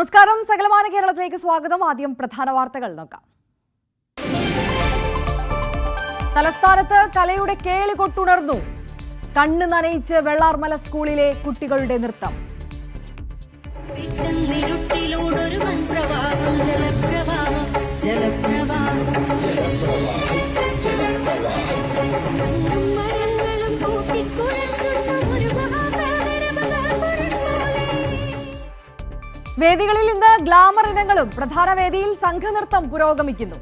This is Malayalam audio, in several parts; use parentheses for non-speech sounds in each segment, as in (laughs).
നമസ്കാരം. സകലമാന കേരളത്തിലേക്ക് സ്വാഗതം. ആദ്യം പ്രധാന വാർത്തകൾ നോക്കാം. തലസ്ഥാനത്ത് കലയുടെ കേളി കൊട്ടുണർന്നു. കണ്ണ് നനയിച്ച് വെള്ളാർമല സ്കൂളിലെ കുട്ടികളുടെ നൃത്തം. ജലപ്രവാഹം വേദികളിൽ ഇന്ന് ഗ്ലാമർ ഇനങ്ങളും പ്രധാന വേദിയിൽ സംഘനൃത്തം പുരോഗമിക്കുന്നു.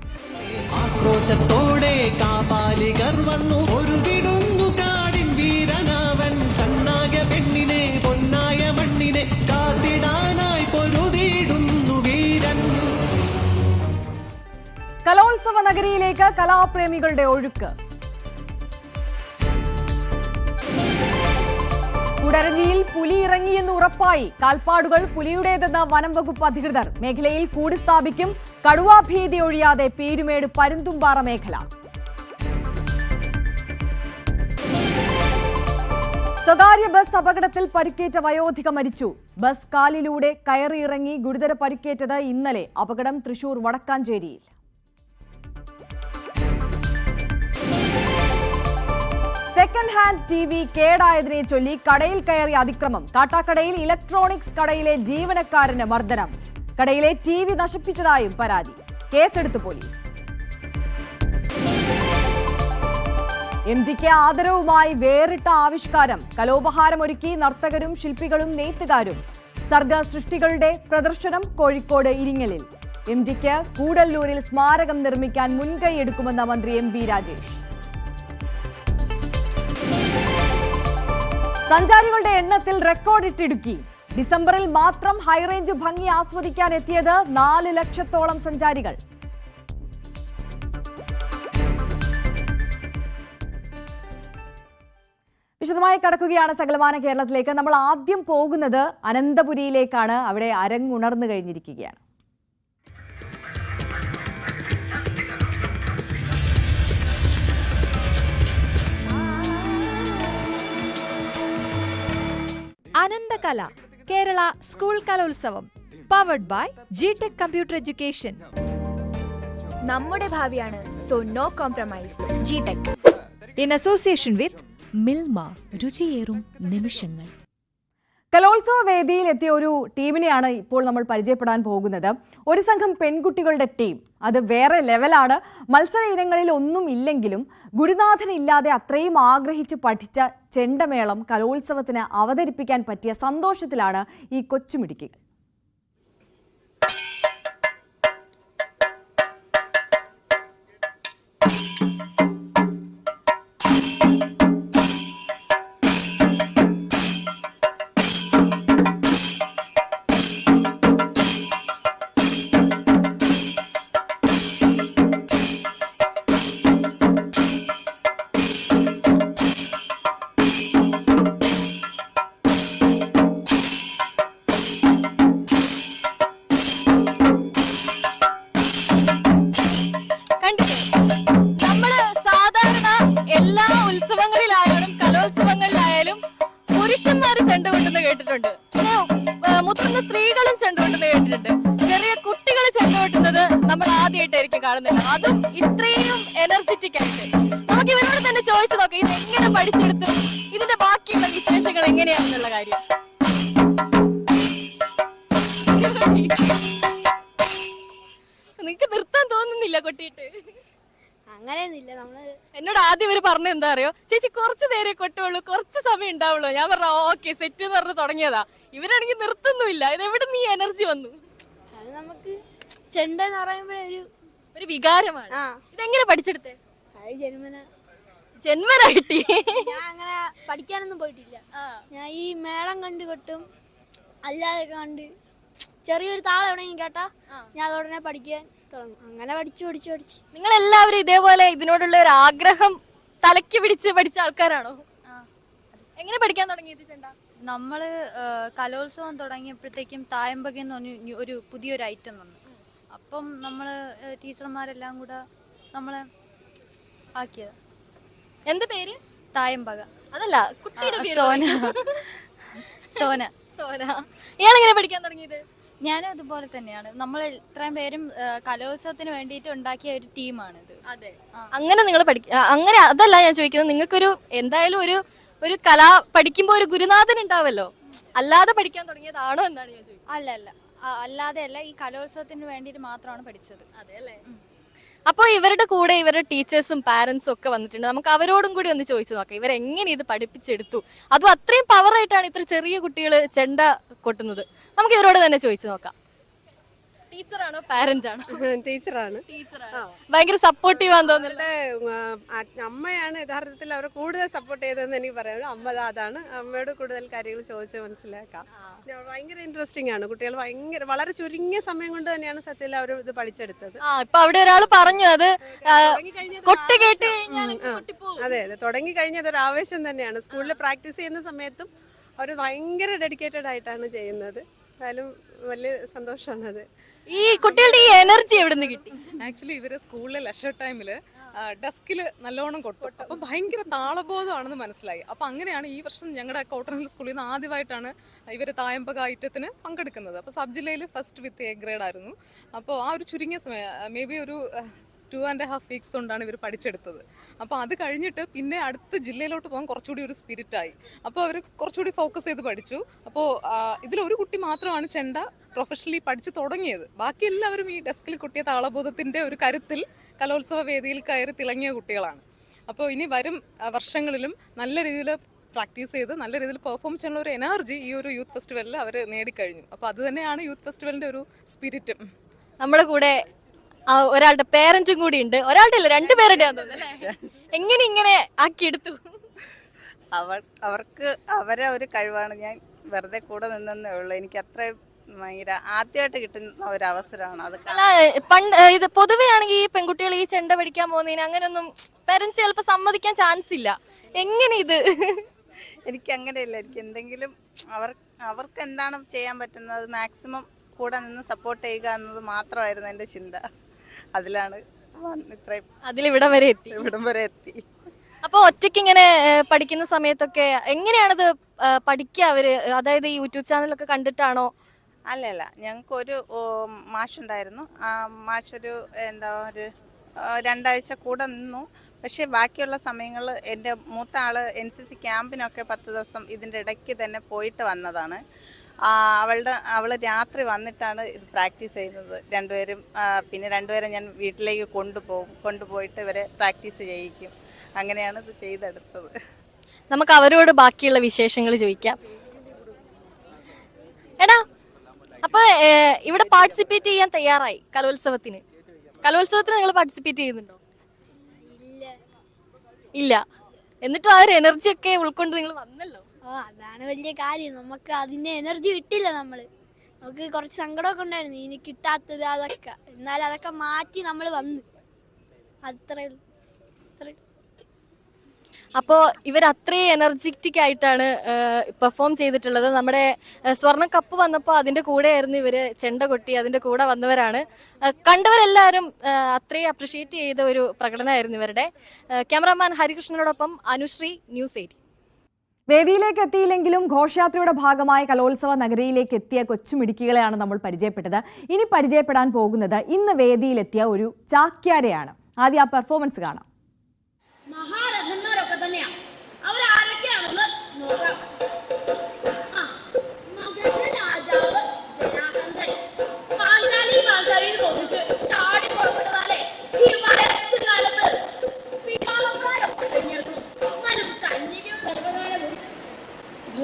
ആക്രോശത്തോടെ കാപാലികർ വന്നു. ഒരുകിടുന്നു കാടിൻ വീരനാവൻ. കണ്ണായ പെണ്ണിനെ പൊന്നായ മണ്ണിനെ കാത്തിടാനായി പൊരുതിയിടുന്നു വീരൻ. കലോത്സവ നഗരിയിലേക്ക് കലാപ്രേമികളുടെ ഒഴുക്ക്. കുടരഞ്ഞിയിൽ പുലി ഇറങ്ങിയെന്ന് ഉറപ്പായി. കാൽപ്പാടുകൾ പുലിയുടേതെന്ന വനം വകുപ്പ് അധികൃതർ. മേഖലയിൽ കൂടി സ്ഥാപിക്കും. കടുവാഭീതി ഒഴിയാതെ പീരുമേട് പരുന്തുംപാറ മേഖല. സ്വകാര്യ ബസ് അപകടത്തിൽ പരിക്കേറ്റ വയോധിക മരിച്ചു. ബസ് കാലിലൂടെ കയറിയിറങ്ങി ഗുരുതര പരിക്കേറ്റത് ഇന്നലെ. അപകടം തൃശൂർ വടക്കാഞ്ചേരിയിൽ. സെക്കൻഡ് ഹാൻഡ് ടി വി കേടായതിനെ ചൊല്ലി കടയിൽ കയറി അതിക്രമം. കാട്ടാക്കടയിൽ ഇലക്ട്രോണിക്സ് കടയിലെ ജീവനക്കാരന് മർദ്ദനം. കടയിലെ ടി വി നശിപ്പിച്ചതായും പരാതി. കേസെടുത്തു പോലീസ്. എം ജിക്ക് ആദരവുമായി വേറിട്ട ആവിഷ്കാരം. കലോപഹാരമൊരുക്കി നർത്തകരും ശില്പികളും നെയ്ത്തുകാരും. സർഗ സൃഷ്ടികളുടെ പ്രദർശനം കോഴിക്കോട് ഇരിങ്ങലിൽ. എം ജിക്ക് കൂടല്ലൂരിൽ സ്മാരകം നിർമ്മിക്കാൻ മുൻകൈയെടുക്കുമെന്ന മന്ത്രി എം ബി രാജേഷ്. സഞ്ചാരികളുടെ എണ്ണത്തിൽ റെക്കോർഡ് ഇട്ടിടുക്കി. ഡിസംബറിൽ മാത്രം ഹൈറേഞ്ച് ഭംഗി ആസ്വദിക്കാൻ എത്തിയത് നാല് ലക്ഷത്തോളം സഞ്ചാരികൾ. വിശദമായി കടക്കുകയാണ് സകലമാന കേരളത്തിലേക്ക്. നമ്മൾ ആദ്യം പോകുന്നത് അനന്തപുരിയിലേക്കാണ്. അവിടെ അരങ്ങുണർന്നു കഴിഞ്ഞിരിക്കുകയാണ്. Ananthakala Kerala school Kalolsavam powered by G Tech computer education നമ്മുടെ ഭാവിയാണ് so no compromise G Tech in association with Milma രുചിയേറും നിമിഷങ്ങൾ. കലോത്സവ വേദിയിൽ എത്തിയ ഒരു ടീമിനെയാണ് ഇപ്പോൾ നമ്മൾ പരിചയപ്പെടാൻ പോകുന്നത്. ഒരു സംഘം പെൺകുട്ടികളുടെ ടീം. അത് വേറെ ലെവലാണ്. മത്സര ഇനങ്ങളിൽ ഒന്നും ഇല്ലെങ്കിലും ഗുരുനാഥൻ ഇല്ലാതെ അത്രയും ആഗ്രഹിച്ച് പഠിച്ച ചെണ്ടമേളം കലോത്സവത്തിന് അവതരിപ്പിക്കാൻ പറ്റിയ സന്തോഷത്തിലാണ് ഈ കൊച്ചുമിടുക്കികൾ. കണ്ടില്ലേ അതും ഇത്രയും എനർജറ്റിക് ആയിട്ട്. നമുക്ക് ഇവരോട് തന്നെ ചോദിച്ചു നോക്കാം ഇത് എങ്ങനെ പഠിച്ചെടുത്തു? ഇതിന്റെ ബാക്കിയുള്ള വിശേഷങ്ങൾ എങ്ങനെയാണെന്നുള്ള കാര്യം. നിങ്ങക്ക് നിർത്താൻ തോന്നുന്നില്ല കൊട്ടിയിട്ട്? അങ്ങനെയൊന്നുമില്ല നമ്മൾ എന്നോട് ആദ്യം ഇവർ പറഞ്ഞ എന്താ അറിയോ? ചേച്ചി കുറച്ച് നേരെ കൊട്ടുള്ളൂ കുറച്ച് സമയം ഉണ്ടാവുള്ളൂ. ഞാൻ പറഞ്ഞ ഓക്കെ സെറ്റ് എന്ന് പറഞ്ഞ് തുടങ്ങിയതാ. ഇവരാണെങ്കിൽ നിർത്തുന്നുമില്ല. ഇത് എവിടെ നീ എനർജി വന്നു? അത് നമുക്ക് ചെണ്ടെന്ന് പറയുമ്പോഴൊരു പറയുമ്പോഴേ ഒരു വികാരമാണ്. ആ. ഇതെങ്ങനെ പഠിച്ചെടുത്തേ? അത് ജന്മന. കിട്ടി ഞാൻ അങ്ങനെ പഠിക്കാനൊന്നും പോയിട്ടില്ല. ഞാൻ ഈ മേളം കണ്ട് കൊട്ടും അല്ലാതെ കണ്ട് ചെറിയൊരു താളം എവിടെയെങ്കിലും കേട്ടാ ഞാൻ അതോടനെ പഠിക്കാൻ തുടങ്ങും. അങ്ങനെ പഠിച്ചു പഠിച്ചു പഠിച്ച്. നിങ്ങൾ എല്ലാവരും ഇതേപോലെ ഇതിനോടുള്ള ഒരു ആഗ്രഹം തലയ്ക്ക് പിടിച്ച് പഠിച്ച ആൾക്കാരാണോ? എങ്ങനെ പഠിക്കാൻ തുടങ്ങിയത് ചെണ്ട നമ്മൾ കലോത്സവം തുടങ്ങിയപ്പോഴത്തേക്കും തായമ്പക എന്ന് പറഞ്ഞ ഒരു പുതിയൊരു ഐറ്റം വന്നു. അപ്പം നമ്മൾ ടീച്ചർമാരെല്ലാം കൂടെ നമ്മളെ ആക്കിയത്. എന്ത് പേര്? തായമ്പക. അതല്ല കുട്ടിയുടെ പേര് സോന. സോന. സോന. ഇയാളിങ്ങനെ പഠിക്കാൻ തുടങ്ങിയത്? ഞാൻ അതുപോലെ തന്നെയാണ്. നമ്മൾ ഇത്രയും പേരും കലോത്സവത്തിന് വേണ്ടിയിട്ട് ഉണ്ടാക്കിയ ഒരു ടീമാണ് ഇത്. അതെ. അങ്ങനെ നിങ്ങൾ പഠിക്ക അങ്ങനെ അതല്ല ഞാൻ ചോദിക്കുന്നത്. നിങ്ങൾക്കൊരു എന്തായാലും ഒരു ഒരു കല പഠിക്കുമ്പോൾ ഒരു ഗുരുനാഥൻ ഉണ്ടാവല്ലോ. അല്ലാതെ പഠിക്കാൻ തുടങ്ങിയതാണോ എന്നാണ് ഞാൻ ചോദിക്കുന്നത് അല്ല അല്ല. അല്ലാതെ അല്ല ഈ കലോത്സവത്തിന് വേണ്ടിയിട്ട് മാത്രമാണ് പഠിച്ചത്. അതെ അല്ലേ? അപ്പോൾ ഇവരുടെ കൂടെ ഇവരുടെ ടീച്ചേഴ്സും പാരന്റ്സും ഒക്കെ വന്നിട്ടുണ്ട്. നമുക്ക് അവരോടും കൂടി ഒന്ന് ചോദിച്ചു നോക്കാം. ഇവരെങ്ങനെ ഇത് പഠിപ്പിച്ചെടുത്തു? അതും അത്രയും പവറായിട്ടാണ് ഇത്ര ചെറിയ കുട്ടികൾ ചെണ്ട കൊട്ടുന്നത്. നമുക്ക് ഇവരോട് തന്നെ ചോദിച്ചു നോക്കാം. ടീച്ചറാണോ പാരന്റ് ആണോ (laughs) ടീച്ചറാണ്. ടീച്ചറാണ്. ഭയങ്കര സപ്പോർട്ടീവ് ആണെന്ന് തോന്നുന്നു. അവരുടെ ആ, ആ, അമ്മയാണ് യഥാർത്ഥത്തിൽ അവരെ കൂടുതൽ സപ്പോർട്ട് ചെയ്തതെന്ന് എനിക്ക് പറയാം അമ്മ അതാണ്. അമ്മയോട് കൂടുതൽ കാര്യങ്ങൾ ചോദിച്ച് മനസ്സിലാക്കാം. ഭയങ്കര ഇൻട്രസ്റ്റിംഗ് ആണ്. കുട്ടികൾ ഭയങ്കര വളരെ ചുരുങ്ങിയ സമയം കൊണ്ട് തന്നെയാണ് സത്യത്തിൽ അവർ ഇത് പഠിച്ചെടുത്തത്. ആ ഇപ്പൊ അവിടെ ഒരാൾ പറഞ്ഞു അത് കൊട്ട് കേട്ട്. കഴിഞ്ഞാൽ. അതെ അതെ. തുടങ്ങി കഴിഞ്ഞത് ഒരു ആവേശം തന്നെയാണ്. സ്കൂളിൽ പ്രാക്ടീസ് ചെയ്യുന്ന സമയത്തും അവർ ഭയങ്കര ഡെഡിക്കേറ്റഡ് ആയിട്ടാണ് ചെയ്യുന്നത്. എന്തായാലും വലിയ അത് ഈ കുട്ടികളുടെ ഈ എനർജി എവിടെ നിന്ന് കിട്ടി? ആക്ച്വലി ഇവർ സ്കൂളിലെ ലഷർ ടൈമിൽ ഡെസ്കിൽ നല്ലോണം കൊട്ടും അപ്പൊ ഭയങ്കര താളബോധമാണെന്ന് മനസ്സിലായി. അപ്പൊ അങ്ങനെയാണ് ഈ വർഷം ഞങ്ങളുടെ കോട്ടൺ ഹിൽ സ്കൂളിൽ നിന്ന് ആദ്യമായിട്ടാണ് ഇവർ തായമ്പക ഐറ്റത്തിന് പങ്കെടുക്കുന്നത്. അപ്പൊ സബ് ജില്ലയിൽ ഫസ്റ്റ് വിത്ത് എ ഗ്രേഡ് ആയിരുന്നു. അപ്പോൾ ആ ഒരു ചുരുങ്ങിയ സമയം മേ ബി ഒരു ടു ആൻഡ് ഹാഫ് വീക്സ് കൊണ്ടാണ് ഇവർ പഠിച്ചെടുത്തത്. അപ്പോൾ അത് കഴിഞ്ഞിട്ട് പിന്നെ അടുത്ത ജില്ലയിലോട്ട് പോകാൻ കുറച്ചുകൂടി ഒരു സ്പിരിറ്റായി അപ്പോൾ അവർ കുറച്ചുകൂടി ഫോക്കസ് ചെയ്ത് പഠിച്ചു. അപ്പോൾ ഇതിലൊരു കുട്ടി മാത്രമാണ് ചെണ്ട പ്രൊഫഷണലി പഠിച്ചു തുടങ്ങിയത്. ബാക്കി എല്ലാവരും ഈ ഡെസ്കിൽ കുട്ടിയ താളബോധത്തിന്റെ ഒരു കരുത്തിൽ കലോത്സവ വേദിയിൽ കയറി തിളങ്ങിയ കുട്ടികളാണ്. അപ്പോൾ ഇനി വരും വർഷങ്ങളിലും നല്ല രീതിയിൽ പ്രാക്ടീസ് ചെയ്ത് നല്ല രീതിയിൽ പെർഫോം ചെയ്യാനുള്ള ഒരു എനർജി ഈ ഒരു യൂത്ത് ഫെസ്റ്റിവലിൽ അവർ നേടിക്കഴിഞ്ഞു. അപ്പോൾ അത് തന്നെയാണ് യൂത്ത് ഫെസ്റ്റിവലിന്റെ ഒരു സ്പിരിറ്റും നമ്മുടെ കൂടെ ഒരാളുടെ പേരന്റും കൂടി ഉണ്ട് ഒരാളുടെ അല്ല രണ്ടുപേരുടെ (laughs) എങ്ങനെ ഇങ്ങനെ ആക്കിയെടുത്തു അവൾ അവർക്ക് അവരെ ഒരു കഴിവാണ്. ഞാൻ വെറുതെ കൂടെ നിന്നേ ഉള്ളൂ. എനിക്ക് അത്രയും ഭയങ്കര ആദ്യമായിട്ട് കിട്ടുന്ന ഒരു അവസരമാണ് അത് പണ്ട് ഇത് പൊതുവെ ആണെങ്കിൽ ഈ പെൺകുട്ടികൾ ഈ ചെണ്ട പഠിക്കാൻ പോകുന്നതിന് അങ്ങനെയൊന്നും പേരൻസ് ചിലപ്പോൾ സമ്മതിക്കാൻ ചാൻസ് ഇല്ല. എങ്ങനെ ഇത്? എനിക്ക് അങ്ങനെയല്ല. എനിക്ക് എന്തെങ്കിലും അവർ അവർക്ക് എന്താണ് ചെയ്യാൻ പറ്റുന്നത്? മാക്സിമം കൂടെ നിന്ന് സപ്പോർട്ട് ചെയ്യുക എന്നത് മാത്രമായിരുന്നു എന്റെ ചിന്ത. അതിലാണ് അതിലിവിടം ഇത്രയും അതിലിവിടെ വരെ എത്തി. ഇവിടം വരെ എത്തി. അപ്പോൾ ഒറ്റയ്ക്ക് ഇങ്ങനെ പഠിക്കുന്ന സമയത്തൊക്കെ എങ്ങനെയാണത് പഠിക്കുക അവർ? അതായത് ഈ യൂട്യൂബ് ചാനലൊക്കെ കണ്ടിട്ടാണോ? അല്ല ഞങ്ങൾക്ക് ഒരു മാഷുണ്ടായിരുന്നു. ആ മാഷൊരു എന്താ ഒരു രണ്ടാഴ്ച കൂടെ നിന്നു. പക്ഷേ ബാക്കിയുള്ള സമയങ്ങളിൽ എന്റെ മൂത്ത ആൾ എൻ സി സി ക്യാമ്പിനൊക്കെ പത്ത് ദിവസം ഇതിന്റെ ഇടയ്ക്ക് തന്നെ പോയിട്ട് വന്നതാണ്. അവളുടെ അവൾ രാത്രി വന്നിട്ടാണ് ഇത് പ്രാക്ടീസ് ചെയ്യുന്നത്. രണ്ടുപേരും പിന്നെ രണ്ടുപേരെ ഞാൻ വീട്ടിലേക്ക് കൊണ്ടുപോകും. കൊണ്ടുപോയിട്ട് ഇവരെ പ്രാക്ടീസ് ചെയ്യിക്കും. അങ്ങനെയാണ് ഇത് ചെയ്തെടുത്തത്. നമുക്ക് അവരോട് ബാക്കിയുള്ള വിശേഷങ്ങൾ ചോദിക്കാം. എടാ അപ്പൊ ഇവിടെ പാർട്ടിസിപ്പേറ്റ് ചെയ്യാൻ തയ്യാറായി കലോത്സവത്തിന്. കലോത്സവത്തിന് നിങ്ങൾ പാർട്ടിസിപ്പേറ്റ് ചെയ്യുന്നുണ്ടോ? ഇല്ല. എന്നിട്ടും ആ ഒരു എനർജി ഒക്കെ ഉൾക്കൊണ്ട് നിങ്ങൾ വന്നല്ലോ? ഓ അതാണ് വലിയ കാര്യം. നമുക്ക് അതിന്റെ എനർജി കിട്ടില്ല നമ്മൾ. നമുക്ക് കുറച്ച് സങ്കടമൊക്കെ ഉണ്ടായിരുന്നു. ഇനി കിട്ടാത്തത് അതൊക്കെ. എന്നാലും അതൊക്കെ മാറ്റി നമ്മൾ വന്ന്. അത്രേ അപ്പോ അപ്പോൾ ഇവർ അത്രയും എനർജറ്റിക് ആയിട്ടാണ് പെർഫോം ചെയ്തിട്ടുള്ളത്. നമ്മുടെ സ്വർണ കപ്പ് വന്നപ്പോൾ അതിന്റെ കൂടെയായിരുന്നു ഇവർ ചെണ്ട കൊട്ടി അതിന്റെ കൂടെ വന്നവരാണ്. കണ്ടവരെല്ലാവരും അത്രയും അപ്രിഷ്യേറ്റ് ചെയ്ത ഒരു പ്രകടനമായിരുന്നു ഇവരുടെ. ക്യാമറാമാൻ ഹരികൃഷ്ണനോടൊപ്പം അനുശ്രീ ന്യൂസ് എയ്റ്റി വേദിയിലേക്ക് എത്തിയില്ലെങ്കിലും ഘോഷയാത്രയുടെ ഭാഗമായ കലോത്സവ നഗരിയിലേക്ക് എത്തിയ കൊച്ചുമിടുക്കികളെയാണ് നമ്മൾ പരിചയപ്പെട്ടത്. ഇനി പരിചയപ്പെടാൻ പോകുന്നത് ഇന്ന് വേദിയിലെത്തിയ ഒരു ചാക്യാരെയാണ്. ആദ്യം ആ പെർഫോമൻസ് കാണാം. മഹാരഥന്മാരൊക്കെ തന്നെയാ.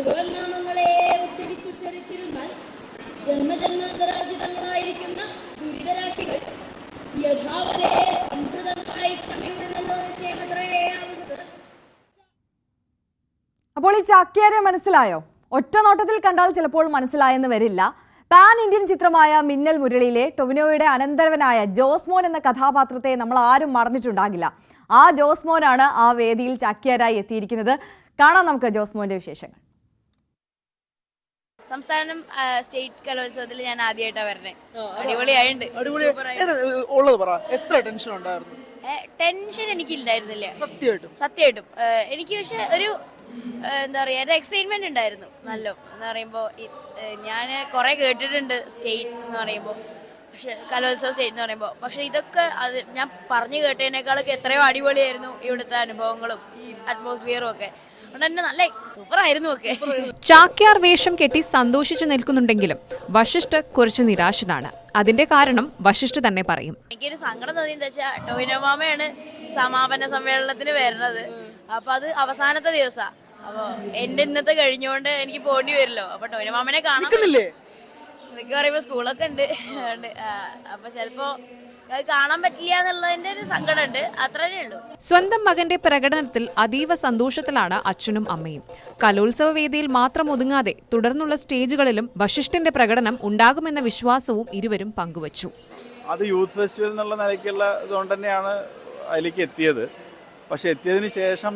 ഭഗവൻ നാമങ്ങളെ ഉച്ചരിച്ചുച്ചരിച്ചിരുന്നാൽ ജന്മജന്മാന്തരാർജിതങ്ങളായിരിക്കുന്ന ദുരിതരാശികൾ യഥാവലെ സംഹൃതമായി അപ്പോൾ ഈ ചാക്യാരെ മനസ്സിലായോ? ഒറ്റ നോട്ടത്തിൽ കണ്ടാൽ ചിലപ്പോൾ മനസ്സിലായെന്ന് വരില്ല. പാൻ ഇന്ത്യൻ ചിത്രമായ മിന്നൽ മുരളിയിലെ ടൊവിനോയുടെ അനന്തരവനായ ജോസ്മോൻ എന്ന കഥാപാത്രത്തെ നമ്മൾ ആരും മറന്നിട്ടുണ്ടാകില്ല. ആ ജോസ്മോനാണ് ആ വേദിയിൽ ചാക്യാരായി എത്തിയിരിക്കുന്നത്. കാണാം നമുക്ക് ജോസ്മോന്റെ വിശേഷങ്ങൾ. സംസ്ഥാനം സ്റ്റേറ്റ് കലോത്സവത്തിൽ ഞാൻ ആദ്യമായിട്ടാണ് വരണേ. അടിപൊളിയായിട്ടുണ്ട് അടിപൊളി. ഉള്ളത് പറ. എത്ര ടെൻഷൻ ഉണ്ടായിരുന്നു? ടെൻഷൻ എനിക്കില്ലായിരുന്നില്ല. സത്യമായിട്ടും. സത്യമായിട്ടും. എനിക്ക് പക്ഷെ ഒരു എന്താ പറയാ ഒരു എക്സൈറ്റ്മെന്റ് ഉണ്ടായിരുന്നു. നല്ല. എന്ന് പറയുമ്പോ ഞാൻ കുറേ കേട്ടിട്ടുണ്ട് സ്റ്റേറ്റ് എന്ന് പറയുമ്പോൾ പക്ഷെ കലോത്സവ എന്ന് പറയുമ്പോൾ പക്ഷെ ഇതൊക്കെ അത് ഞാൻ പറഞ്ഞു കേട്ടതിനേക്കാളൊക്കെ എത്രയോ അടിപൊളിയായിരുന്നു ഇവിടുത്തെ അനുഭവങ്ങളും ഈ അറ്റ്മോസ്ഫിയറും ഒക്കെ. അതുകൊണ്ട് തന്നെ നല്ല സൂപ്പറായിരുന്നു ഒക്കെ. ചാക്യാർ വേഷം കെട്ടി സന്തോഷിച്ചു നിൽക്കുന്നുണ്ടെങ്കിലും വശിഷ്ഠ കുറച്ച് നിരാശനാണ്. അതിന്റെ കാരണം വശിഷ്ഠ തന്നെ പറയും. എനിക്കൊരു സങ്കടം തോന്നി എന്താ വെച്ചാൽ ടോവിനോമാമയാണ് സമാപന സമ്മേളനത്തിന് വരുന്നത്. അപ്പൊ അത് അവസാനത്തെ ദിവസാ. അപ്പൊ എന്റെ ഇന്നത്തെ കഴിഞ്ഞുകൊണ്ട് എനിക്ക് പോണ്ടി വരില്ലോ. അപ്പൊ ടോവിനോമാമനെ കാണാൻ നിൽക്കുന്നില്ലേ? എന്നൊക്കെ പറയുമ്പോ സ്കൂളൊക്കെ ഉണ്ട്. അതുകൊണ്ട്, അപ്പൊ ചിലപ്പോ കാണാൻ പറ്റില്ല എന്നുള്ളതിന്റെ ഒരു സങ്കടമുണ്ട്. അത്രേ ഉള്ളൂ. സ്വന്തം മകന്റെ പ്രകടനത്തിൽ അതീവ സന്തോഷത്തിലാണ് അച്ഛനും അമ്മയും. കലോത്സവ വേദിയിൽ മാത്രം ഒതുങ്ങാതെ തുടർന്നുള്ള സ്റ്റേജുകളിലും വശിഷ്ഠന്റെ പ്രകടനം ഉണ്ടാകുമെന്ന വിശ്വാസവും ഇരുവരും പങ്കുവച്ചു. അത് യൂത്ത് ഫെസ്റ്റിവൽ എന്നുള്ള നിലയ്ക്കുള്ള ഇതുകൊണ്ട് തന്നെയാണ് അതിലേക്ക് എത്തിയത്. പക്ഷെ എത്തിയതിന് ശേഷം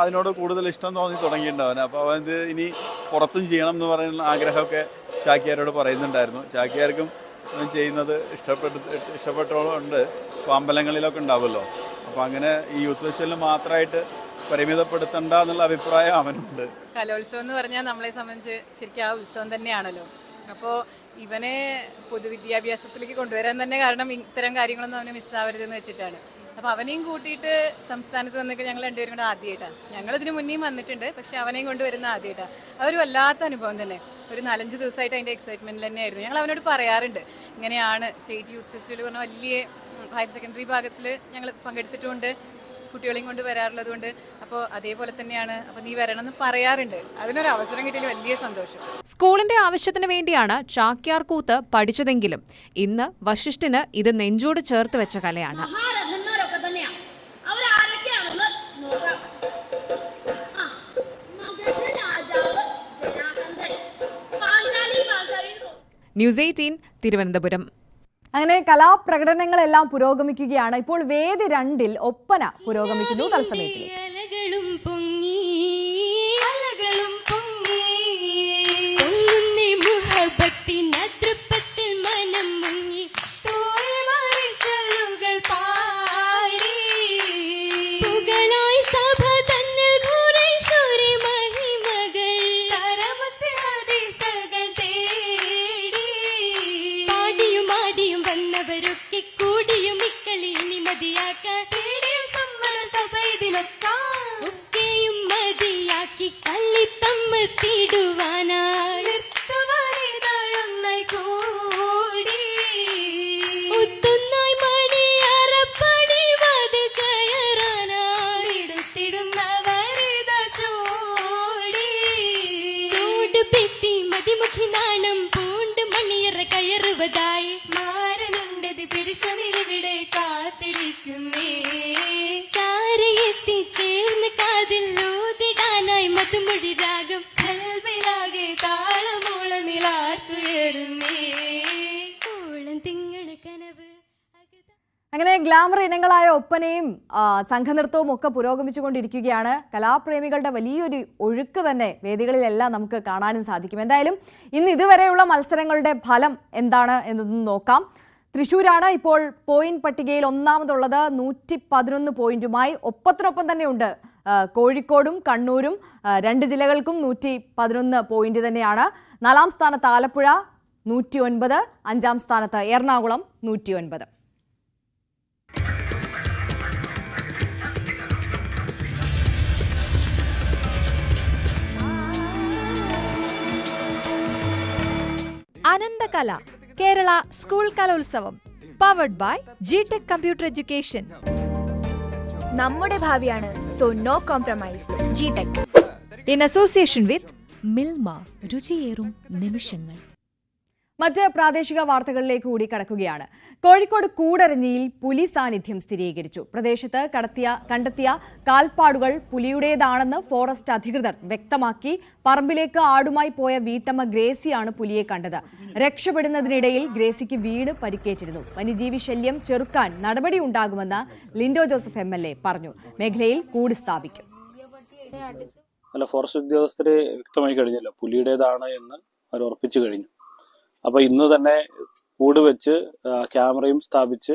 അതിനോട് കൂടുതൽ ഇഷ്ടം തോന്നി തുടങ്ങിയിട്ടുണ്ടാവൻ അപ്പോൾ അവനത് ഇനി പുറത്തും ചെയ്യണം എന്ന് പറയുന്ന ആഗ്രഹമൊക്കെ ചാക്യാരോട് പറയുന്നുണ്ടായിരുന്നു. ചാക്യാർക്കും ചെയ്യുന്നത് ഇഷ്ടപ്പെട്ട് ഇഷ്ടപ്പെട്ടുണ്ട് അമ്പലങ്ങളിലൊക്കെ ഉണ്ടാവുമല്ലോ. അപ്പോൾ അങ്ങനെ ഈ യൂത്ത് ഫെസ്റ്റിവലിന് മാത്രമായിട്ട് പരിമിതപ്പെടുത്തണ്ട എന്നുള്ള അഭിപ്രായം അവനുണ്ട്. കലോത്സവം എന്ന് പറഞ്ഞാൽ നമ്മളെ സംബന്ധിച്ച് ശരിക്കും ആ ഉത്സവം തന്നെയാണല്ലോ. അപ്പോൾ ഇവനെ പൊതുവിദ്യാഭ്യാസത്തിലേക്ക് കൊണ്ടുവരാൻ തന്നെ കാരണം ഇത്തരം കാര്യങ്ങളൊന്നും അവന് മിസ്സാവരുതെന്ന് വെച്ചിട്ടാണ്. അപ്പോൾ അവനെയും കൂട്ടിയിട്ട് സംസ്ഥാനത്ത് വന്നിട്ട് ഞങ്ങൾ രണ്ടുപേരും കൂടെ ആദ്യമായിട്ടാണ് ഞങ്ങൾ ഇതിന് മുന്നേയും വന്നിട്ടുണ്ട് പക്ഷെ അവനെയും കൊണ്ടുവരുന്ന ആദ്യമായിട്ടാണ് അതൊരു വല്ലാത്ത അനുഭവം തന്നെ. ഒരു നാലഞ്ച് ദിവസമായിട്ട് അതിന്റെ എക്സൈറ്റ്മെന്റിൽ തന്നെയായിരുന്നു. ഞങ്ങൾ അവനോട് പറയാറുണ്ട് ഇങ്ങനെയാണ് സ്റ്റേറ്റ് യൂത്ത് ഫെസ്റ്റിവൽ പറഞ്ഞ വലിയ ഹയർ സെക്കൻഡറി ഭാഗത്തിൽ ഞങ്ങൾ പങ്കെടുത്തിട്ടുമുണ്ട് കുട്ടികളെയും കൊണ്ട് വരാറുള്ളത് കൊണ്ട്. അപ്പോൾ അതേപോലെ തന്നെയാണ് അപ്പോൾ നീ വരണം എന്ന് പറയാറുണ്ട്. അതിനൊരു അവസരം കിട്ടിയതിൽ വലിയ സന്തോഷം. സ്കൂളിന്റെ ആവശ്യത്തിന് വേണ്ടിയാണ് ചാക്യാർ കൂത്ത് പഠിച്ചതെങ്കിലും ഇന്ന് വശിഷ്ഠിന് ഇത് നെഞ്ചോട് ചേർത്ത് വെച്ച കലയാണ്. News eighteen Thiruvananthapuram. അങ്ങനെ കലാപ്രകടനങ്ങളെല്ലാം പുരോഗമിക്കുകയാണ്. ഇപ്പോൾ വേദി രണ്ടിൽ ഒപ്പന പുരോഗമിക്കുന്നു തത്സമയത്തിൽ ഒപ്പനയും സംഘനൃത്തവും ഒക്കെ പുരോഗമിച്ചുകൊണ്ടിരിക്കുകയാണ്. കലാപ്രേമികളുടെ വലിയൊരു ഒഴുക്ക് തന്നെ വേദികളിലെല്ലാം നമുക്ക് കാണാനും സാധിക്കും. എന്തായാലും ഇന്ന് ഇതുവരെയുള്ള മത്സരങ്ങളുടെ ഫലം എന്താണ് എന്നൊന്ന് നോക്കാം. തൃശ്ശൂരാണ് ഇപ്പോൾ പോയിന്റ് പട്ടികയിൽ ഒന്നാമതുള്ളത്. നൂറ്റി പതിനൊന്ന് പോയിന്റുമായി ഒപ്പത്തിനൊപ്പം തന്നെയുണ്ട്. കോഴിക്കോടും കണ്ണൂരും രണ്ട് ജില്ലകൾക്കും നൂറ്റി പതിനൊന്ന് പോയിന്റ് തന്നെയാണ്. നാലാം സ്ഥാനത്ത് ആലപ്പുഴ നൂറ്റി ഒൻപത് അഞ്ചാം സ്ഥാനത്ത് എറണാകുളം നൂറ്റി ഒൻപത് Ananthakala Kerala school Kalolsavam powered by G Tech computer education നമ്മുടെ ഭാവിയാണ് so no compromise G Tech in association with Milma രുചിയേറും നിമിഷങ്ങൾ. മറ്റ് പ്രാദേശിക വാർത്തകളിലേക്ക് കൂടി കടക്കുകയാണ്. കോഴിക്കോട് കൂടരഞ്ഞിയിൽ പുലി സാന്നിധ്യം സ്ഥിരീകരിച്ചു. പ്രദേശത്ത് കടത്തിയ കണ്ടെത്തിയ കാൽപ്പാടുകൾ പുലിയുടേതാണെന്ന് ഫോറസ്റ്റ് അധികൃതർ വ്യക്തമാക്കി. പറമ്പിലേക്ക് ആടുമായി പോയ വീട്ടമ്മ ഗ്രേസിയാണ് പുലിയെ കണ്ടത്. രക്ഷപ്പെടുന്നതിനിടയിൽ ഗ്രേസിക്ക് വീട് പരിക്കേറ്റിരുന്നു. വന്യജീവി ശല്യം ചെറുക്കാൻ നടപടി നടപടിയുണ്ടാകുമെന്ന് ലിൻഡോ ജോസഫ് എ പറഞ്ഞു. മേഖലയിൽ കൂട് സ്ഥാപിക്കും. അല്ല ഫോറസ്റ്റ് ഉദ്യോഗസ്ഥരെ വ്യക്തമായി കഴിഞ്ഞല്ലോ. പുലിയുടേതാണ് എന്ന് അവർ ഉറപ്പിച്ചു കഴിഞ്ഞു. അപ്പൊ ഇന്ന് തന്നെ കൂട് വെച്ച് ക്യാമറയും സ്ഥാപിച്ച്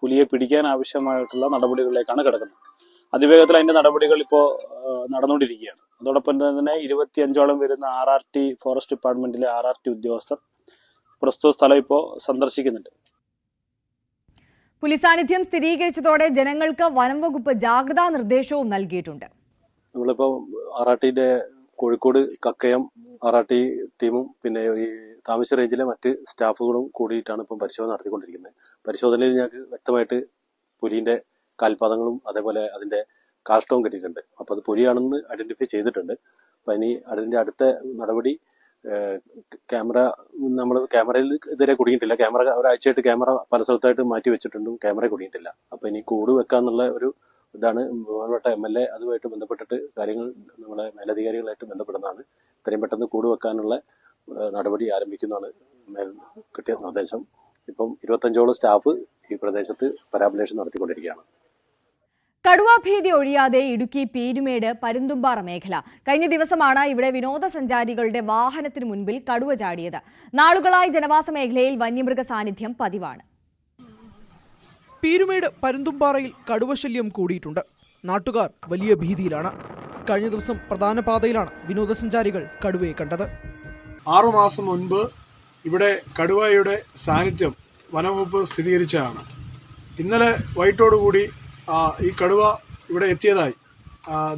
പുലിയെ പിടിക്കാൻ ആവശ്യമായിട്ടുള്ള നടപടികളിലേക്കാണ് കിടക്കുന്നത്. അതിവേഗത്തിൽ അതിന്റെ നടപടികൾ ഇപ്പോൾ നടന്നുകൊണ്ടിരിക്കുകയാണ്. അതോടൊപ്പം തന്നെ ഇരുപത്തി അഞ്ചോളം വരുന്ന ആർ ആർ ടി ഫോറസ്റ്റ് ഡിപ്പാർട്ട്മെന്റിലെ ആർ ആർ ടി ഉദ്യോഗസ്ഥർ പ്രസ്തുത സ്ഥലം ഇപ്പോ സന്ദർശിക്കുന്നുണ്ട്. പുലി സാന്നിധ്യം സ്ഥിരീകരിച്ചതോടെ ജനങ്ങൾക്ക് വനംവകുപ്പ് ജാഗ്രതാ നിർദ്ദേശവും നൽകിയിട്ടുണ്ട്. നമ്മളിപ്പോൾ R R ടിന്റെ Kozhikode Kakkayam R R T ടീമും പിന്നെ ഈ താമസ റേഞ്ചിലെ മറ്റ് സ്റ്റാഫുകളും കൂടിയിട്ടാണ് ഇപ്പം പരിശോധന നടത്തിക്കൊണ്ടിരിക്കുന്നത്. പരിശോധനയിൽ ഞങ്ങൾക്ക് വ്യക്തമായിട്ട് പുലിന്റെ കാൽപാദങ്ങളും അതേപോലെ അതിന്റെ കാഷ്ടവും കിട്ടിയിട്ടുണ്ട്. അപ്പോൾ അത് പുലിയാണെന്ന് ഐഡന്റിഫൈ ചെയ്തിട്ടുണ്ട്. അപ്പം ഇനി അതിന്റെ അടുത്ത നടപടി ക്യാമറ നമ്മൾ ക്യാമറയിൽ ഇതുവരെ കുടുങ്ങിയിട്ടില്ല. ക്യാമറ ഒരാഴ്ചയായിട്ട് ക്യാമറ പല സ്ഥലത്തായിട്ട് മാറ്റി വെച്ചിട്ടുണ്ടും ക്യാമറ കുടുങ്ങിയിട്ടില്ല. അപ്പോൾ ഇനി കൂട് വെക്കാന്നുള്ള ഒരു ഇതാണ് ബഹുമാനപ്പെട്ട എം എൽ എ അതുമായിട്ട് ബന്ധപ്പെട്ടിട്ട് കാര്യങ്ങൾ നമ്മുടെ മേലധികാരികളായിട്ട് ബന്ധപ്പെടുന്നതാണ്. ഇത്രയും പെട്ടെന്ന് കൂട് വെക്കാനുള്ള നടപടി ആരംഭിക്കുന്നതാണ് മേൽ കിട്ടിയ നിർദ്ദേശം. ഇപ്പം ഇരുപത്തഞ്ചോളം സ്റ്റാഫ് ഈ പ്രദേശത്ത് പരാമലേഷൻ നടത്തിക്കൊണ്ടിരിക്കുകയാണ്. കടുവാഭീതി ഒഴിയാതെ ഇടുക്കി പീരുമേട് പരുന്തുംപാറ മേഖല. കഴിഞ്ഞ ദിവസമാണ് ഇവിടെ വിനോദസഞ്ചാരികളുടെ വാഹനത്തിനു മുൻപിൽ കടുവ ചാടിയത്. നാളുകളായി ജനവാസ മേഖലയിൽ വന്യമൃഗ സാന്നിധ്യം പതിവാണ്. പീരുമേട് പരുന്തുംപാറയിൽ കടുവശല്യം കൂടിയിട്ടുണ്ട്. നാട്ടുകാർ വലിയ ഭീതിയിലാണ്. കഴിഞ്ഞ ദിവസം പ്രധാന പാതയിലാണ് വിനോദസഞ്ചാരികൾ കടുവയെ കണ്ടത്. ആറുമാസം മുൻപ് ഇവിടെ കടുവയുടെ സാന്നിധ്യം വനംവകുപ്പ് സ്ഥിരീകരിച്ചതാണ്. ഇന്നലെ വൈകിട്ടോടുകൂടി കൂടി ഈ കടുവ ഇവിടെ എത്തിയതായി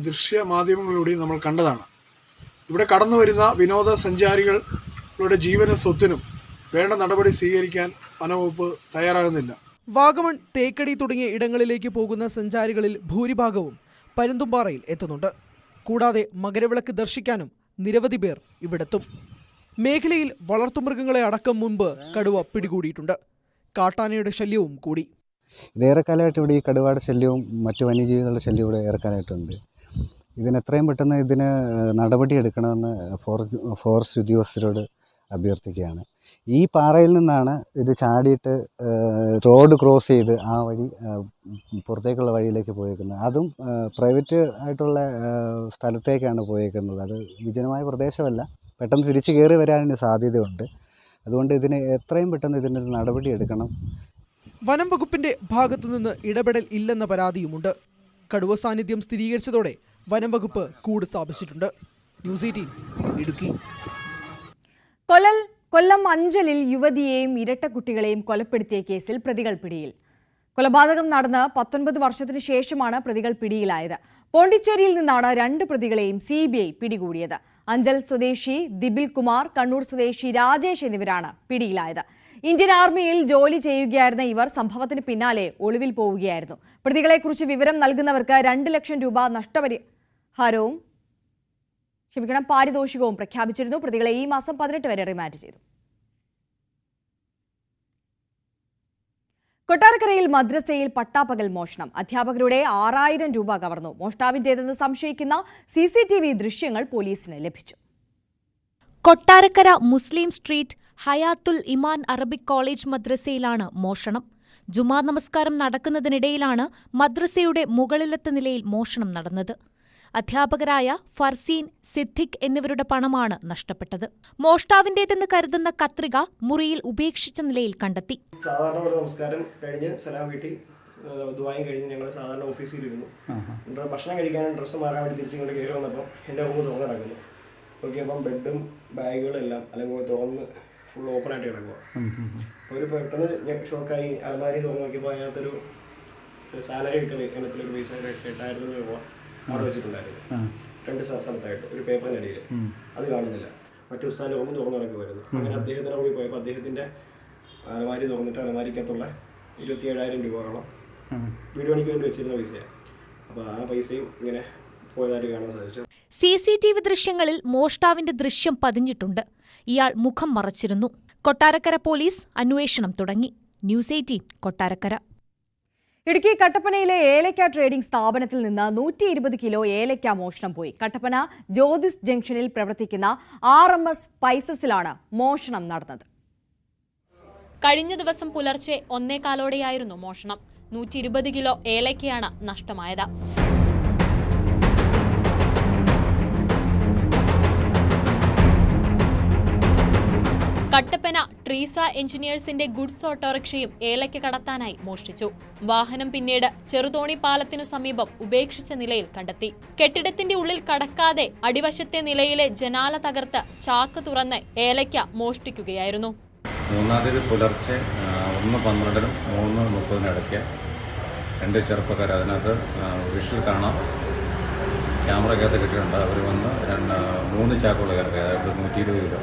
ദൃശ്യ മാധ്യമങ്ങളിലൂടെ നമ്മൾ കണ്ടതാണ്. ഇവിടെ കടന്നു വരുന്ന വിനോദസഞ്ചാരികളുടെ ജീവനും സ്വത്തിനും വേണ്ട നടപടി സ്വീകരിക്കാൻ വനംവകുപ്പ് തയ്യാറാകുന്നില്ല. വാഗമൺ തേക്കടി തുടങ്ങിയ ഇടങ്ങളിലേക്ക് പോകുന്ന സഞ്ചാരികളിൽ ഭൂരിഭാഗവും പരുന്തുംപാറയിൽ എത്തുന്നുണ്ട്. കൂടാതെ മകരവിളക്ക് ദർശിക്കാനും നിരവധി പേർ ഇവിടെത്തും. മേഖലയിൽ വളർത്തുമൃഗങ്ങളെ അടക്കം മുൻപ് കടുവ പിടികൂടിയിട്ടുണ്ട്. കാട്ടാനയുടെ ശല്യവും കൂടി. ഇതേറെക്കാലമായിട്ട് ഇവിടെ ഈ കടുവയുടെ ശല്യവും മറ്റു വന്യജീവികളുടെ ശല്യവും ഇവിടെ ഏറെക്കാലമായിട്ടുണ്ട്. ഇതിന് എത്രയും പെട്ടെന്ന് ഇതിന് നടപടിയെടുക്കണമെന്ന് ഫോറസ്റ്റ് ഫോറസ്റ്റ് ഉദ്യോഗസ്ഥരോട് അഭ്യർത്ഥിക്കുകയാണ്. ഈ പാറയിൽ നിന്നാണ് ഇത് ചാടിയിട്ട് റോഡ് ക്രോസ് ചെയ്ത് ആ വഴി പുറത്തേക്കുള്ള വഴിയിലേക്ക് പോയേക്കുന്നത്. അതും പ്രൈവറ്റ് ആയിട്ടുള്ള സ്ഥലത്തേക്കാണ് പോയേക്കുന്നത്. അത് വിജനമായ പ്രദേശമല്ല. പെട്ടെന്ന് തിരിച്ചു കയറി വരാനും സാധ്യതയുണ്ട്. അതുകൊണ്ട് ഇതിന് എത്രയും പെട്ടെന്ന് ഇതിനൊരു നടപടി എടുക്കണം. വനം വകുപ്പിന്റെ ഭാഗത്തുനിന്ന് ഇടപെടൽ ഇല്ലെന്ന പരാതിയുമുണ്ട്. കടുവ സാന്നിധ്യം സ്ഥിരീകരിച്ചതോടെ വനം വകുപ്പ് കൂട് സ്ഥാപിച്ചിട്ടുണ്ട്. News eighteen Idukki. കൊല്ലൽ കൊല്ലം അഞ്ചലിൽ യുവതിയെയും ഇരട്ട കുട്ടികളെയും കൊലപ്പെടുത്തിയ കേസിൽ പ്രതികൾ പിടിയിൽ. കൊലപാതകം നടന്ന് പത്തൊൻപത് വർഷത്തിനു ശേഷമാണ് പ്രതികൾ പിടിയിലായത്. പോണ്ടിച്ചേരിയിൽ നിന്നാണ് രണ്ട് പ്രതികളെയും സി ബി ഐ പിടികൂടിയത്. അഞ്ചൽ സ്വദേശി ദിബിൽ കുമാർ കണ്ണൂർ സ്വദേശി രാജേഷ് എന്നിവരാണ് പിടിയിലായത്. ഇന്ത്യൻ ആർമിയിൽ ജോലി ചെയ്യുകയായിരുന്ന ഇവർ സംഭവത്തിന് പിന്നാലെ ഒളിവിൽ പോവുകയായിരുന്നു. പ്രതികളെക്കുറിച്ച് വിവരം നൽകുന്നവർക്ക് രണ്ട് ലക്ഷം രൂപ നഷ്ടപരിഹാരവും ക്ഷമിക്കണം പാരിതോഷികവും പ്രഖ്യാപിച്ചിരുന്നു. പ്രതികളെ ഈ മാസം പതിനെട്ട് വരെ റിമാൻഡ് ചെയ്തു. കൊട്ടാരക്കരയിൽ മദ്രസയിൽ പട്ടാപ്പകൽ മോഷണം. അധ്യാപകരുടെ ആറായിരം രൂപ കവർന്നു. മോഷ്ടാവിന്റേതെന്ന് സംശയിക്കുന്ന സി സി ടി വി ദൃശ്യങ്ങൾ പോലീസിന് ലഭിച്ചു. Kottarakkara Muslim street Hayathul Iman Arabic college മദ്രസയിലാണ് മോഷണം. ജുമാ നമസ്കാരം നടക്കുന്നതിനിടയിലാണ് മദ്രസയുടെ മുകളിലത്തെ നിലയിൽ മോഷണം നടന്നത്. അധ്യാപകരായ ഫർസീൻ സിദ്ദിഖ് എന്നിവരുടെ പണമാണ് നഷ്ടപ്പെട്ടത്. മോഷ്ടാവിന്റേതെന്ന് കരുതുന്ന കത്രിക മുറിയിൽ ഉപേക്ഷിച്ച നിലയിൽ കണ്ടെത്തി. സാധാരണ നമസ്കാരം കഴിഞ്ഞ് സലാം വീട്ടിൽ ദുബായും കഴിഞ്ഞ് ഞങ്ങൾ സാധാരണ ഓഫീസിലിരുന്നു. ഇരുന്നു ഭക്ഷണം കഴിക്കാനും ഡ്രസ്സ് മാറാൻ വേണ്ടി തിരിച്ചു ഇങ്ങോട്ട് കയറി വന്നപ്പോൾ എന്റെ റൂം തുറന്ന് കിടക്കുന്നു. നോക്കിയപ്പം ബെഡും ബാഗുകളും എല്ലാം അല്ലെങ്കിൽ തുറന്ന് ഫുൾ ഓപ്പൺ ആയിട്ട് കിടക്കുക അപ്പോൾ ഒരു പെട്ടെന്ന് ഞാൻ ഷോക്കായി. അലമാരി തുറന്ന് നോക്കിയപ്പോൾ അതിനകത്തൊരു സാലറി എടുക്കുന്ന ഇനത്തിലൊരു പൈസ എട്ടായിരത്തി രൂപ. അവിടെ വെച്ചിട്ടുണ്ടായിരുന്നു. രണ്ട് സ്ഥ- സ്ഥലത്തായിട്ട് ഒരു പേപ്പറിന്റെ അടിയിൽ അത് കാണുന്നില്ല. മറ്റു സ്ഥലം റൂം തുറന്നിറങ്ങി വരുന്നു അങ്ങനെ അദ്ദേഹത്തിന്റെ റൂമിൽ പോയപ്പോൾ അദ്ദേഹത്തിന്റെ അലമാരി തുറന്നിട്ട് അലമാരിക്കകത്തുള്ള ഇരുപത്തി ഏഴായിരം രൂപയോളം വീട് പണിക്ക് വേണ്ടി വെച്ചിരുന്ന പൈസയാണ് അപ്പോൾ ആ പൈസയും ഇങ്ങനെ പോയതായിട്ട് കാണാൻ സാധിച്ചു. സി സി ടി വി ദൃശ്യങ്ങളിൽ മോഷ്ടാവിന്റെ ദൃശ്യം പതിഞ്ഞിട്ടുണ്ട്. ഇയാൾ മുഖം മറച്ചിരുന്നു. കൊട്ടാരക്കര പോലീസ് അന്വേഷണം തുടങ്ങി. News eighteen Kottarakkara. ഇടുക്കി കട്ടപ്പനയിലെ ഏലക്ക ട്രേഡിംഗ് സ്ഥാപനത്തിൽ നിന്ന് നൂറ്റി ഇരുപത് കിലോ ഏലക്ക മോഷണം പോയി. കട്ടപ്പന ജ്യോതിസ് ജംഗ്ഷനിൽ പ്രവർത്തിക്കുന്ന ആർ എം എസ് സ്പൈസസിലാണ് മോഷണം നടന്നത്. കഴിഞ്ഞ ദിവസം പുലർച്ചെ ഒന്നേകാലോടെയായിരുന്നു മോഷണം. നൂറ്റി ഇരുപത് കിലോ ഏലക്കയാണ് നഷ്ടമായത്. കട്ടപ്പന ട്രീസ എഞ്ചിനീയേഴ്സിന്റെ ഗുഡ്സ് ഓട്ടോറിക്ഷയും ഏലയ്ക്ക് കടത്താനായി മോഷ്ടിച്ചു. വാഹനം പിന്നീട് ചെറുതോണി പാലത്തിനു സമീപം ഉപേക്ഷിച്ച നിലയിൽ കണ്ടെത്തി. കെട്ടിടത്തിന്റെ ഉള്ളിൽ കടക്കാതെ അടിവശത്തെ നിലയിലെ ജനാല തകർത്ത് ചാക്ക് തുറന്ന് ഏലയ്ക്ക മോഷ്ടിക്കുകയായിരുന്നു. മൂന്നാം തീയതി പുലർച്ചെ ഒന്ന് പന്ത്രണ്ടിനും മൂന്ന് മുപ്പതിനിടയ്ക്ക് രണ്ട് ചെറുപ്പക്കാർ അതിനകത്ത് ആ, വിഷ്വൽ കാണാം. ക്യാമറയ്ക്കകത്ത് കിട്ടിയിട്ടുണ്ട് അവർ വന്ന് രണ്ട് മൂന്ന് ചാക്കുകൾ കിടക്കുക അതായത് നൂറ്റി ഇരുപത് കിലോ.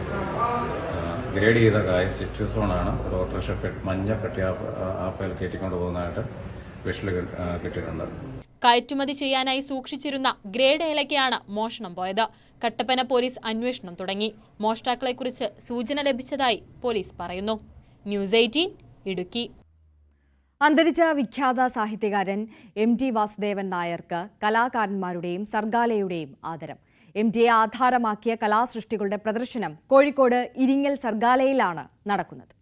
ഗ്രേഡ് ചെയ്ത കായ സിറ്റുസോണാണ് ഒരു ഓട്ടോറിക്ഷ മഞ്ഞ പെട്ടി ആപ്പയിൽ കയറ്റിക്കൊണ്ട് പോകുന്നതായിട്ട് വിഷ്വൽ കിട്ടിയിട്ടുണ്ട്. കയറ്റുമതി ചെയ്യാനായി സൂക്ഷിച്ചിരുന്ന ഗ്രേഡ് ഏലയ്ക്കാണ് മോഷണം പോയത്. കട്ടപ്പന പോലീസ് അന്വേഷണം തുടങ്ങി. മോഷ്ടാക്കളെക്കുറിച്ച് സൂചന ലഭിച്ചതായി പോലീസ് പറയുന്നു. News eighteen Idukki. അന്തരിച്ച വിഖ്യാത സാഹിത്യകാരൻ എം ടി വാസുദേവൻ നായർക്ക് കലാകാരന്മാരുടെയും സർഗാലയുടെയും ആദരം. എം ടിയെ ആധാരമാക്കിയ കലാസൃഷ്ടികളുടെ പ്രദർശനം കോഴിക്കോട് ഇരിങ്ങൽ സർഗാലയിലാണ് നടക്കുന്നത്.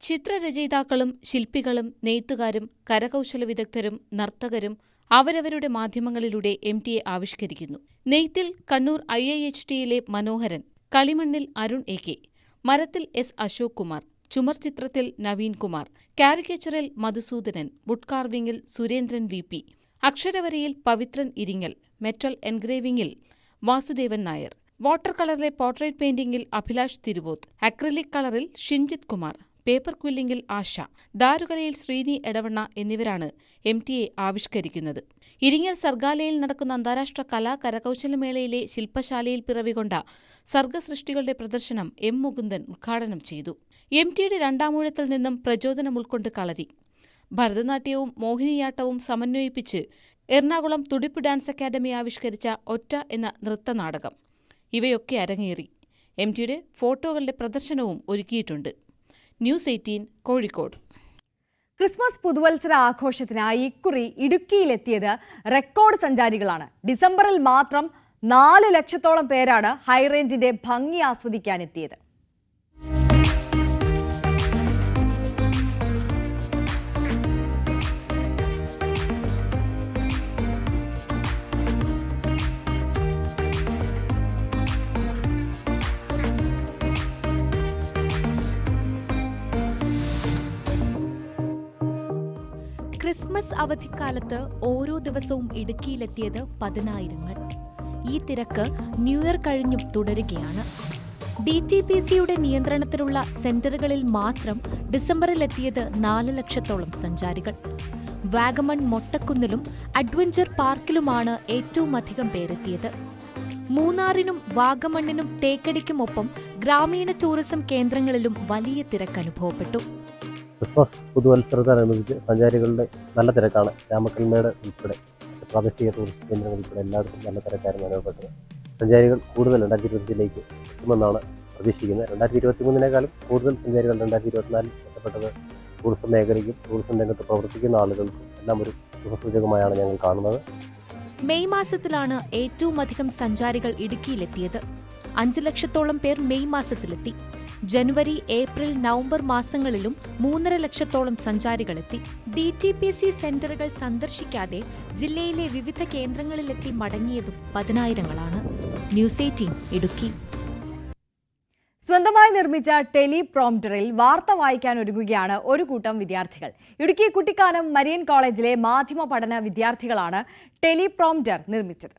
ചിത്രരചയിതാക്കളും ശില്പികളും നെയ്ത്തുകാരും കരകൗശല വിദഗ്ധരും നർത്തകരും അവരവരുടെ മാധ്യമങ്ങളിലൂടെ എം ടിയെ ആവിഷ്കരിക്കുന്നു. നെയ്ത്തിൽ കണ്ണൂർ ഐ ഐ എച്ച് ടിയിലെ മനോഹരൻ കളിമണ്ണിൽ അരുൺ എ കെ മരത്തിൽ എസ് അശോക് കുമാർ ചുമർ ചിത്രത്തിൽ നവീൻ കുമാർ കാരിക്കേച്ചറിൽ മധുസൂദനൻ വുഡ് കാർവിംഗിൽ സുരേന്ദ്രൻ വി പി അക്ഷരവരയിൽ പവിത്രൻ ഇരിങ്ങൽ മെറ്റൽ എൻഗ്രേവിംഗിൽ വാസുദേവൻ നായർ. വാട്ടർ കളറിലെ പോർട്രേറ്റ് പെയിന്റിംഗിൽ അഭിലാഷ് തിരുവോത്ത്. അക്രിലിക് കളറിൽ ഷിൻജിത് കുമാർ. പേപ്പർ ക്വില്ലിംഗിൽ ആശ. ദാരുകലയിൽ ശ്രീനി എടവണ്ണ എന്നിവരാണ് എം ടി എ ആവിഷ്കരിക്കുന്നത്. ഇരിങ്ങൽ സർഗാലയിൽ നടക്കുന്ന അന്താരാഷ്ട്ര കലാ കരകൗശലമേളയിലെ ശില്പശാലയിൽ പിറവികൊണ്ട സർഗസൃഷ്ടികളുടെ പ്രദർശനം എം മുകുന്ദൻ ഉദ്ഘാടനം ചെയ്തു. എം ടിയുടെ രണ്ടാമൂഴത്തിൽ നിന്നും പ്രചോദനം ഉൾക്കൊണ്ട് കളരി. ഭരതനാട്യവും മോഹിനിയാട്ടവും സമന്വയിപ്പിച്ച് എറണാകുളം തുടിപ്പ് ഡാൻസ് അക്കാദമി ആവിഷ്കരിച്ച ഒറ്റ എന്ന നൃത്തനാടകം. ഇവയൊക്കെ അരങ്ങേറി. എം ടിയുടെ ഫോട്ടോകളുടെ പ്രദർശനവും ഒരുക്കിയിട്ടുണ്ട്. News eighteen Kozhikode. ക്രിസ്മസ് പുതുവത്സര ആഘോഷത്തിനായി ഇക്കുറി ഇടുക്കിയിലെത്തിയത് റെക്കോർഡ് സഞ്ചാരികളാണ്. ഡിസംബറിൽ മാത്രം നാല് ലക്ഷത്തോളം പേരാണ് ഹൈറേഞ്ചിന്റെ ഭംഗി ആസ്വദിക്കാനെത്തിയത്. ക്രിസ്മസ് അവധിക്കാലത്ത് ഓരോ ദിവസവും ഇടുക്കിയിലെത്തിയത് പതിനായിരങ്ങൾ. ഈ തിരക്ക് ന്യൂ ഇയർ കഴിഞ്ഞും തുടരുകയാണ്. ഡി ടി പി സിയുടെ നിയന്ത്രണത്തിലുള്ള സെന്ററുകളിൽ മാത്രം ഡിസംബറിലെത്തിയത് നാല് ലക്ഷത്തോളം സഞ്ചാരികൾ. വാഗമൺ മൊട്ടക്കുന്നിലും അഡ്വഞ്ചർ പാർക്കിലുമാണ് ഏറ്റവും അധികം പേരെത്തിയത്. മൂന്നാറിനും വാഗമണ്ണിനും തേക്കടിക്കുമൊപ്പം ഗ്രാമീണ ടൂറിസം കേന്ദ്രങ്ങളിലും വലിയ തിരക്ക് അനുഭവപ്പെട്ടു ക്രിസ്മസ് പുതുവത്സരത്തോടനുബന്ധിച്ച് സഞ്ചാരികളുടെ നല്ല തിരക്കാണ്. രാമക്കൽമേട് ഉൾപ്പെടെ പ്രാദേശിക ടൂറിസ്റ്റ് കേന്ദ്രങ്ങൾ ഉൾപ്പെടെ എല്ലായിടത്തും നല്ല തിരക്കായിരുന്നു അനുഭവപ്പെട്ടത്. സഞ്ചാരികൾ കൂടുതൽ രണ്ടായിരത്തി ഇരുപത്തിലേക്ക് എത്തുമെന്നാണ് പ്രതീക്ഷിക്കുന്നത്. രണ്ടായിരത്തി ഇരുപത്തി മൂന്നിനേക്കാളും കൂടുതൽ സഞ്ചാരികൾ രണ്ടായിരത്തി ഇരുപത്തിനാലിൽ എത്തപ്പെട്ടത് ടൂറിസം മേഖലയ്ക്കും ടൂറിസം രംഗത്ത് പ്രവർത്തിക്കുന്ന ആളുകൾക്കും എല്ലാം ഒരു ശുഭസൂചകമായാണ് ഞങ്ങൾ കാണുന്നത്. മെയ് മാസത്തിലാണ് ഏറ്റവും അധികം സഞ്ചാരികൾ ഇടുക്കിയിലെത്തിയത്. അഞ്ച് ലക്ഷത്തോളം പേർ മെയ് മാസത്തിലെത്തി. ജനുവരി ഏപ്രിൽ നവംബർ മാസങ്ങളിലും മൂന്നര ലക്ഷത്തോളം സഞ്ചാരികളെത്തി. ഡി ടി പി സി സെന്ററുകൾ സന്ദർശിക്കാതെ ജില്ലയിലെ വിവിധ കേന്ദ്രങ്ങളിലെത്തി മടങ്ങിയതും പതിനായിരങ്ങളാണ്. News eighteen Idukki. സ്വന്തമായി നിർമ്മിച്ച ടെലി പ്രോംപ്റ്ററിൽ വാർത്ത വായിക്കാൻ ഒരുങ്ങുകയാണ് ഒരു കൂട്ടം വിദ്യാർത്ഥികൾ. ഇടുക്കി കുട്ടിക്കാനം മരിയൻ കോളേജിലെ മാധ്യമ പഠന വിദ്യാർത്ഥികളാണ് ടെലി പ്രോംപ്റ്റർ നിർമ്മിച്ചത്.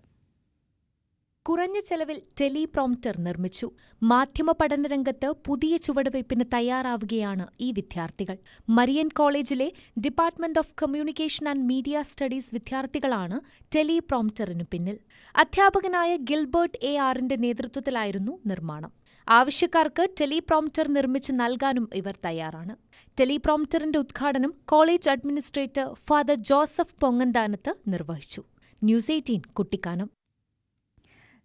കുറഞ്ഞ ചെലവിൽ ടെലിപ്രോംപ്റ്റർ നിർമ്മിച്ചു. മാധ്യമ പഠന രംഗത്ത് പുതിയ ചുവടുവയ്പ്പിന് തയ്യാറാവുകയാണ് ഈ വിദ്യാർത്ഥികൾ. മരിയൻ കോളേജിലെ department of communication and media studies വിദ്യാർത്ഥികളാണ് ടെലിപ്രോംപ്റ്ററിനു പിന്നിൽ. അധ്യാപകനായ ഗിൽബർട്ട് എ ആറിന്റെ നേതൃത്വത്തിലായിരുന്നു നിർമ്മാണം. ആവശ്യക്കാർക്ക് ടെലിപ്രോംപ്റ്റർ നിർമ്മിച്ച് നൽകാനും ഇവർ തയ്യാറാണ്. ടെലിപ്രോംപ്റ്ററിന്റെ ഉദ്ഘാടനം college administrator father Joseph Ponganthanath നിർവഹിച്ചു. News eighteen Kuttikkanam.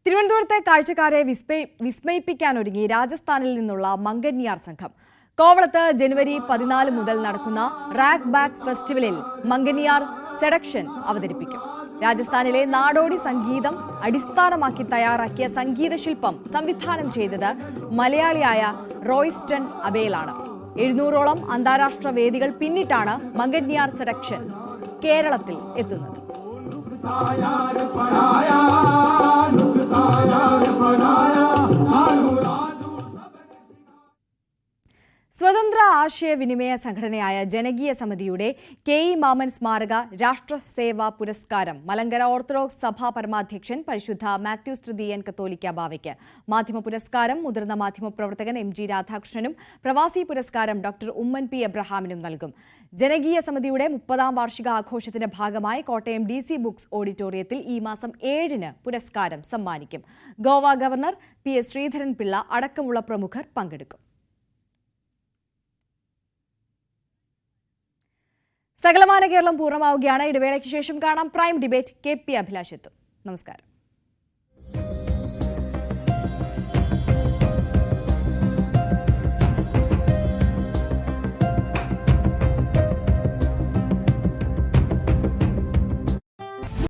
തിരുവനന്തപുരത്തെ കാഴ്ചക്കാരെ വിസ്മയി വിസ്മയിപ്പിക്കാനൊരുങ്ങി രാജസ്ഥാനിൽ നിന്നുള്ള മങ്കന്യാർ സംഘം. കോവളത്ത് ജനുവരി പതിനാല് മുതൽ നടക്കുന്ന റാക്ക് ബാക്ക് ഫെസ്റ്റിവലിൽ മങ്കന്യാർ സെഡക്ഷൻ അവതരിപ്പിക്കും. രാജസ്ഥാനിലെ നാടോടി സംഗീതം അടിസ്ഥാനമാക്കി തയ്യാറാക്കിയ സംഗീത ശില്പം സംവിധാനം ചെയ്തത് മലയാളിയായ റോയ്സ്റ്റൺ അബേലാണ്. എഴുന്നൂറോളം അന്താരാഷ്ട്ര വേദികൾ പിന്നിട്ടാണ് മങ്കന്യാർ സെഡക്ഷൻ കേരളത്തിൽ എത്തുന്നത്. സ്വതന്ത്ര ആശയവിനിമയ സംഘടനയായ ജനകീയ സമിതിയുടെ കെ ഇ മാമൻ സ്മാരക രാഷ്ട്രസേവാ പുരസ്കാരം മലങ്കര ഓർത്തഡോക്സ് സഭാ പരമാധ്യക്ഷൻ പരിശുദ്ധ മാത്യൂസ് തൃതീയൻ കത്തോലിക്ക ബാവയ്ക്ക്. മാധ്യമ പുരസ്കാരം മുതിർന്ന മാധ്യമപ്രവർത്തകൻ എം ജി രാധാകൃഷ്ണനും പ്രവാസി പുരസ്കാരം ഡോക്ടർ ഉമ്മൻ പി എബ്രഹാമിനും നൽകും. ജനകീയ സമിതിയുടെ മുപ്പതാം വാർഷിക ആഘോഷത്തിന്റെ ഭാഗമായി കോട്ടയം ഡി സി ബുക്സ് ഓഡിറ്റോറിയത്തിൽ ഈ മാസം ഏഴിന് പുരസ്കാരം സമ്മാനിക്കും. Goa governor P S Sreedharan Pillai അടക്കമുള്ള പ്രമുഖർ പങ്കെടുക്കും. സകലമാന കേരളം പൂർണമാവുകയാണ്. ഇടവേളയ്ക്ക് ശേഷം കാണാം prime debate K P Abhilash എത്തും. നമസ്കാരം.